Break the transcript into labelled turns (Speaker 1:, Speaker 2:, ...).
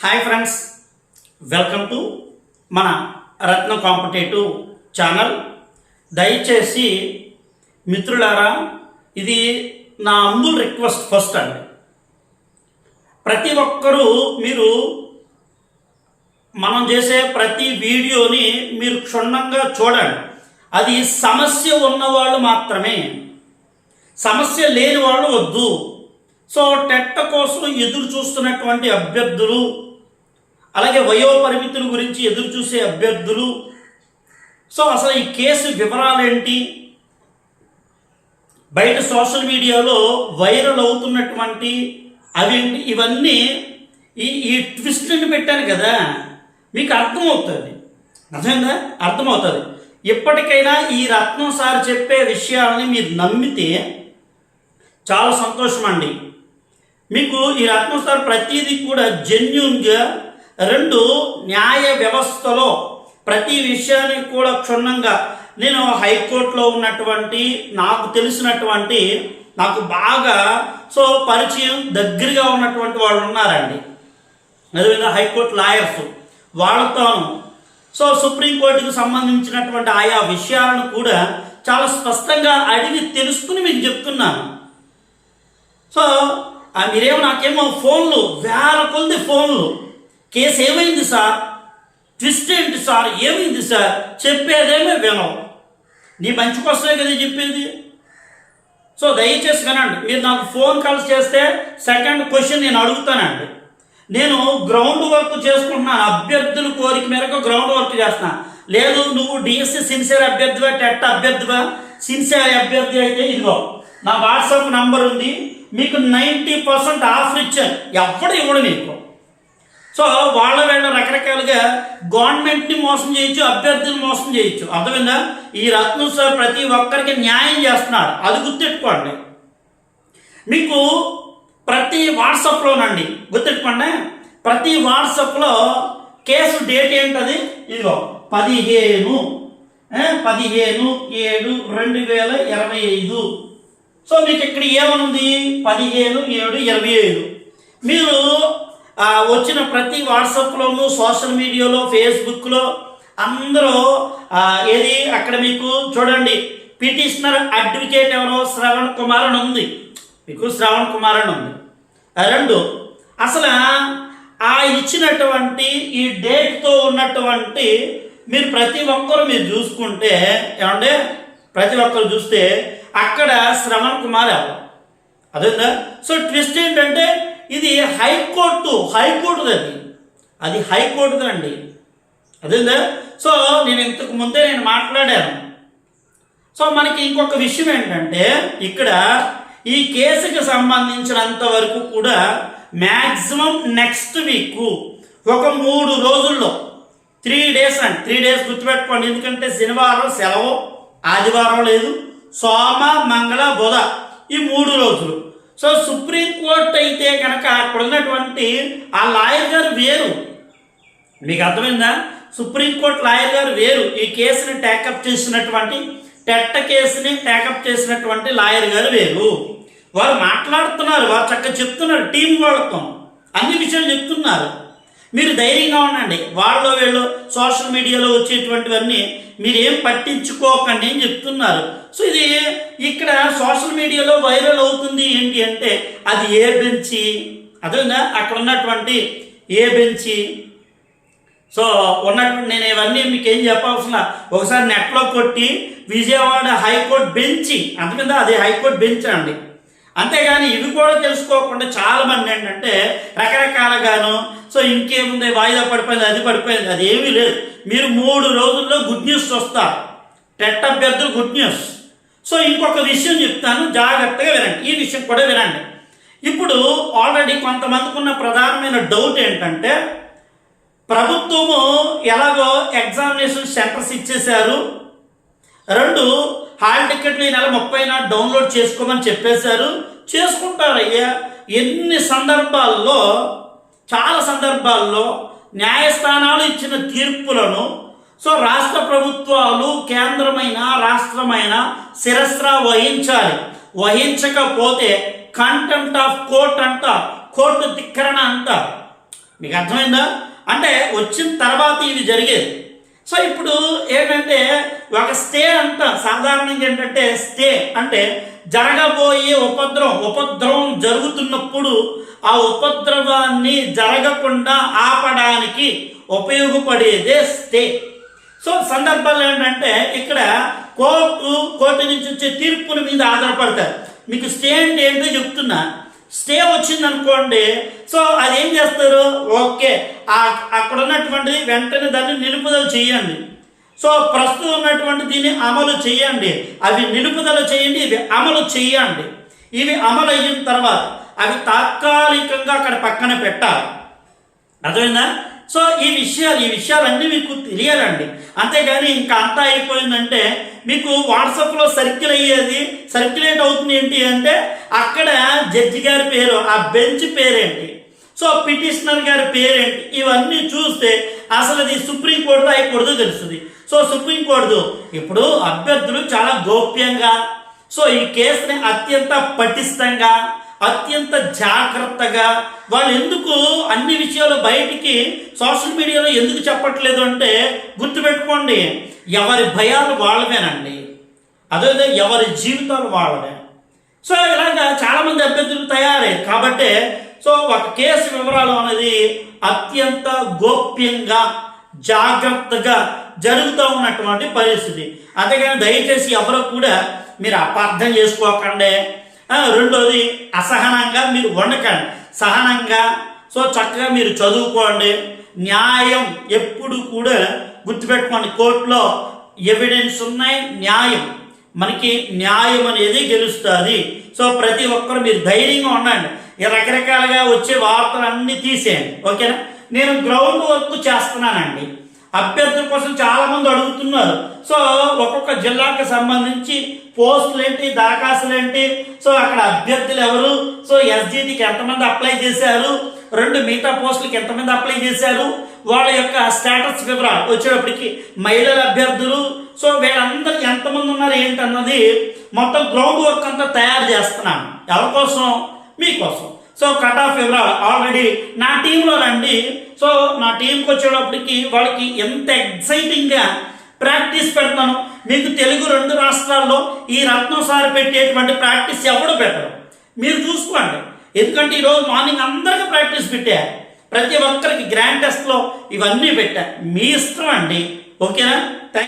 Speaker 1: Hi friends welcome to మన రత్న competitive channel. దయచేసి మిత్రులారా ఇది నా అంబుల్ రిక్వెస్ట్ ఫస్ట్ అండి. ప్రతి ఒక్కరూ మీరు మనం చేసే ప్రతి వీడియోని మీరు క్షుణ్ణంగా చూడండి. అది సమస్య ఉన్నవాళ్ళు మాత్రమే. సమస్య లేని వాళ్ళు వద్దు. సో టెట్ట కోసం ఎదురు చూస్తున్నటువంటి అభ్యర్థులు అలాగే వయోపరిమితుల గురించి ఎదురు చూసే అభ్యర్థులు. సో అసలు ఈ కేసు వివరాలేంటి బయట సోషల్ మీడియాలో వైరల్ అవుతున్నటువంటి అవి ఇవన్నీ ఈ ఈ ట్విస్ట్ని పెట్టాను కదా. మీకు అర్థమవుతుంది. నిజంగా అర్థమవుతుంది. ఇప్పటికైనా ఈ రత్నం సార్ చెప్పే విషయాలని మీరు నమ్మితే చాలా సంతోషం అండి మీకు ఈ రత్నం సార్ ప్రతిదీ కూడా జెన్యున్గా రెండు న్యాయ వ్యవస్థలో ప్రతి విషయానికి కూడా క్షుణ్ణంగా. నేను హైకోర్టులో ఉన్నటువంటి నాకు తెలిసినటువంటి నాకు బాగా సో పరిచయం దగ్గరగా ఉన్నటువంటి వాళ్ళు ఉన్నారండి. అదేవిధంగా హైకోర్టు లాయర్స్ వాళ్ళతోనూ. సో సుప్రీంకోర్టుకు సంబంధించినటువంటి ఆయా విషయాలను కూడా చాలా స్పష్టంగా అడిగి తెలుసుకుని మీకు చెప్తున్నాను. సో మీరేమో నాకేమో ఫోన్లు వేల కొద్ది ఫోన్లు. కేసు ఏమైంది సార్? ట్విస్ట్ ఏంటి సార్? ఏమైంది సార్? చెప్పేదేమే వినం. నీ మంచి కోసమే కదా చెప్పేది. సో దయచేసి వినండి. మీరు నాకు ఫోన్ కాల్స్ చేస్తే సెకండ్ క్వశ్చన్ నేను అడుగుతానండి. నేను గ్రౌండ్ వర్క్ చేసుకుంటున్నాను అభ్యర్థుల కోరిక మేరకు గ్రౌండ్ వర్క్ చేస్తున్నాను లేదు నువ్వు డిఎస్సి సిన్సియర్ అభ్యర్థివా టెట్ అభ్యర్థివా? సిన్సియర్ అభ్యర్థి అయితే ఇదిగో నా వాట్సాప్ నంబర్ ఉంది. మీకు నైంటీ పర్సెంట్ ఆఫర్ ఇచ్చాను. ఎప్పుడు ఇవ్వడు నీకు. సో వాళ్ళ వీళ్ళ రకరకాలుగా గవర్నమెంట్ని మోసం చేయొచ్చు అభ్యర్థిని మోసం చేయొచ్చు. అర్థమైందా? ఈ రత్నం సార్ ప్రతి ఒక్కరికి న్యాయం చేస్తున్నారు. అది గుర్తెట్టుకోండి మీకు ప్రతి వాట్సాప్లోనండి గుర్తెట్టుకోండి ప్రతి వాట్సాప్లో కేసు డేట్ ఏంటది? ఇదిగో పదిహేను పదిహేను ఏడు రెండు వేల ఇరవై ఐదు. సో మీకు ఇక్కడ ఏమనుంది? పదిహేను ఏడు ఇరవై ఐదు. మీరు వచ్చిన ప్రతి వాట్సాప్లోను సోషల్ మీడియాలో ఫేస్బుక్లో అందరూ ఏది అక్కడ మీకు చూడండి. పిటిషనర్ అడ్వకేట్ ఎవరో శ్రవణ్ కుమార్ అని ఉంది. మీకు శ్రవణ్ కుమార్ అని ఉంది. రెండు. అసలు ఆ ఇచ్చినటువంటి ఈ డేట్తో ఉన్నటువంటి మీరు ప్రతి ఒక్కరు మీరు చూసుకుంటే ఏమంటే ప్రతి ఒక్కరు చూస్తే అక్కడ శ్రవణ్ కుమార్ ఎవరు? అదేందా? సో ట్విస్ట్ ఏంటంటే ఇది హైకోర్టు హైకోర్టుది అది అది హైకోర్టుది అండి అదేందా? సో నేను ఇంతకు ముందే నేను మాట్లాడాను. సో మనకి ఇంకొక విషయం ఏంటంటే ఇక్కడ ఈ కేసుకి సంబంధించినంత వరకు కూడా మ్యాక్సిమం నెక్స్ట్ వీక్ ఒక మూడు రోజుల్లో త్రీ డేస్ అండి. త్రీ డేస్ గుర్తుపెట్టుకోండి. ఎందుకంటే శనివారం సెలవు ఆదివారం లేదు. సోమ మంగళ బుధ ఈ మూడు రోజులు. సో సుప్రీంకోర్టు అయితే కనుక అక్కడ ఉన్నటువంటి ఆ లాయర్ గారు వేరు. మీకు అర్థమైందా? సుప్రీంకోర్టు లాయర్ గారు వేరు. ఈ కేసుని టేకప్ చేసినటువంటి టెట్ట కేసుని టేకప్ చేసినటువంటి లాయర్ గారు వేరు. వారు మాట్లాడుతున్నారు వారు చక్కగా చెప్తున్నారు టీం వాళ్ళతో. అన్ని విషయాలు చెప్తున్నారు. మీరు ధైర్యంగా ఉండండి. వాళ్ళు వీళ్ళు సోషల్ మీడియాలో వచ్చేటువంటివన్నీ మీరేం పట్టించుకోకండి అని చెప్తున్నారు. సో ఇది ఇక్కడ సోషల్ మీడియాలో వైరల్ అవుతుంది ఏంటి అంటే అది ఏ బెంచి? అదే అక్కడ ఉన్నటువంటి ఏ బెంచి? సో ఉన్నటువంటి నేను ఇవన్నీ మీకు ఏం చెప్పవలసిన? ఒకసారి నెట్లో కొట్టి విజయవాడ హైకోర్టు బెంచి అంతమింద అది హైకోర్టు బెంచ్ అండి. అంతేగాని ఇవి కూడా తెలుసుకోకుండా చాలా మంది ఏంటంటే రకరకాలుగాను సో ఇంకేముంది? వాయిదా పడిపోయింది అది పడిపోయింది అది ఏమీ లేదు. మీరు మూడు రోజుల్లో గుడ్ న్యూస్ వస్తారు. టెట్ అభ్యర్థులు గుడ్ న్యూస్ సో ఇంకొక విషయం చెప్తాను జాగ్రత్తగా వినండి. ఈ విషయం కూడా వినండి. ఇప్పుడు ఆల్రెడీ కొంతమందికి ఉన్న ప్రధానమైన డౌట్ ఏంటంటే ప్రభుత్వము ఎలాగో ఎగ్జామినేషన్ సెంటర్స్ ఇచ్చేశారు. రెండు హాల్ టికెట్లు ఈ నెల ముప్పై నాడు డౌన్లోడ్ చేసుకోమని చెప్పేశారు. చేసుకుంటారయ్యా. ఎన్ని సందర్భాల్లో చాలా సందర్భాల్లో న్యాయస్థానాలు ఇచ్చిన తీర్పులను సో రాష్ట్ర ప్రభుత్వాలు కేంద్రమైన రాష్ట్రమైన శిరస్ర వహించాలి. వహించకపోతే కంటెంట్ ఆఫ్ కోర్ట్ అంట కోర్టు ధిక్కరణ అంట. మీకు అర్థమైందా? అంటే వచ్చిన తర్వాత ఇది జరిగేది. సో ఇప్పుడు ఏంటంటే ఒక స్టే అంట సాధారణంగా ఏంటంటే స్టే అంటే జరగబోయే ఉపద్రవం ఉపద్రవం జరుగుతున్నప్పుడు ఆ ఉపద్రవాన్ని జరగకుండా ఆపడానికి ఉపయోగపడేదే స్టే. సో సందర్భాలు ఏంటంటే ఇక్కడ కోర్టు కోర్టు నుంచి వచ్చే తీర్పుల మీద ఆధారపడతారు. మీకు స్టే అంటే ఏంటో చెప్తున్నా. స్టే వచ్చింది అనుకోండి సో అది ఏం చేస్తారు? ఓకే. అక్కడ ఉన్నటువంటిది వెంటనే దాన్ని నిలుపుదల చేయండి. సో ప్రస్తుతం ఉన్నటువంటి దీన్ని అమలు చేయండి. అవి నిలుపుదల చేయండి ఇవి అమలు చేయండి. ఇవి అమలు అయిన తర్వాత అవి తాత్కాలికంగా అక్కడ పక్కన పెట్టాలి. అర్థమైందా? సో ఈ విషయాలు ఈ విషయాలన్నీ మీకు తెలియాలండి. అంతేగాని ఇంకా అంతా అయిపోయిందంటే మీకు వాట్సాప్లో సర్కిల్ అయ్యేది సర్క్యులేట్ అవుతుంది ఏంటి అంటే అక్కడ జడ్జి గారి పేరు ఆ బెంచ్ పేరేంటి? సో పిటిషనర్ గారి పేరేంటి? ఇవన్నీ చూస్తే అసలు అది సుప్రీంకోర్టు హైకోర్టులో తెలుస్తుంది. సో సుప్రీంకోర్టు ఇప్పుడు అభ్యర్థులు చాలా గోప్యంగా సో ఈ కేసుని అత్యంత పటిష్టంగా అత్యంత జాగ్రత్తగా వాళ్ళు ఎందుకు అన్ని విషయాలు బయటికి సోషల్ మీడియాలో ఎందుకు చెప్పట్లేదు అంటే గుర్తుపెట్టుకోండి ఎవరి భయాలు వాళ్ళవేనండి. అదే ఎవరి జీవితాలు వాళ్ళవే. సో ఇలాగా చాలామంది అభ్యర్థులు తయారయ్యారు కాబట్టి సో ఒక కేసు వివరాలు అనేది అత్యంత గోప్యంగా జాగ్రత్తగా జరుగుతూ ఉన్నటువంటి పరిస్థితి. అంతేగాని దయచేసి ఎవరు కూడా మీరు అపార్థం చేసుకోకండి. రెండోది అసహనంగా మీరు వండకండి. సహనంగా సో చక్కగా మీరు చదువుకోండి. న్యాయం ఎప్పుడు కూడా గుర్తుపెట్టుకోండి. కోర్టులో ఎవిడెన్స్ ఉన్నాయి న్యాయం. మనకి న్యాయం అనేది గెలుస్తుంది. సో ప్రతి ఒక్కరు మీరు ధైర్యంగా ఉండండి. ఈ రకరకాలుగా వచ్చే వార్తలు అన్నీ తీసేయండి. ఓకేనా? నేను గ్రౌండ్ వర్క్ చేస్తున్నానండి. అభ్యర్థుల కోసం చాలామంది అడుగుతున్నారు. సో ఒక్కొక్క జిల్లాకి సంబంధించి పోస్టులు ఏంటి దరఖాస్తులు ఏంటి? సో అక్కడ అభ్యర్థులు ఎవరు? సో ఎస్జీటీకి ఎంతమంది అప్లై చేశారు? రెండు మిగతా పోస్టులకి ఎంతమంది అప్లై చేశారు? వాళ్ళ యొక్క స్టేటస్ వివరాలు వచ్చేటప్పటికి మహిళల అభ్యర్థులు. సో వీళ్ళందరూ ఎంతమంది ఉన్నారు ఏంటన్నది మొత్తం గ్రౌండ్ వర్క్ అంతా తయారు చేస్తున్నాను. ఎవరి కోసం? మీకోసం సో కట్ ఆఫ్ వివరాలు ఆల్రెడీ నా టీంలో రండి. సో నా టీంకి వచ్చేటప్పటికి వాళ్ళకి ఎంత ఎక్సైటింగ్గా ప్రాక్టీస్ పెడతాను మీకు తెలుగు రెండు రాష్ట్రాల్లో ఈ రత్నం పెట్టేటువంటి ప్రాక్టీస్ ఎవడు పెట్టరు మీరు చూసుకోండి. ఎందుకంటే ఈరోజు మార్నింగ్ అందరికీ ప్రాక్టీస్ పెట్టా. ప్రతి ఒక్కరికి గ్రాండ్ టెస్ట్లో ఇవన్నీ పెట్టా. మీ ఇష్టం అండి. ఓకేనా?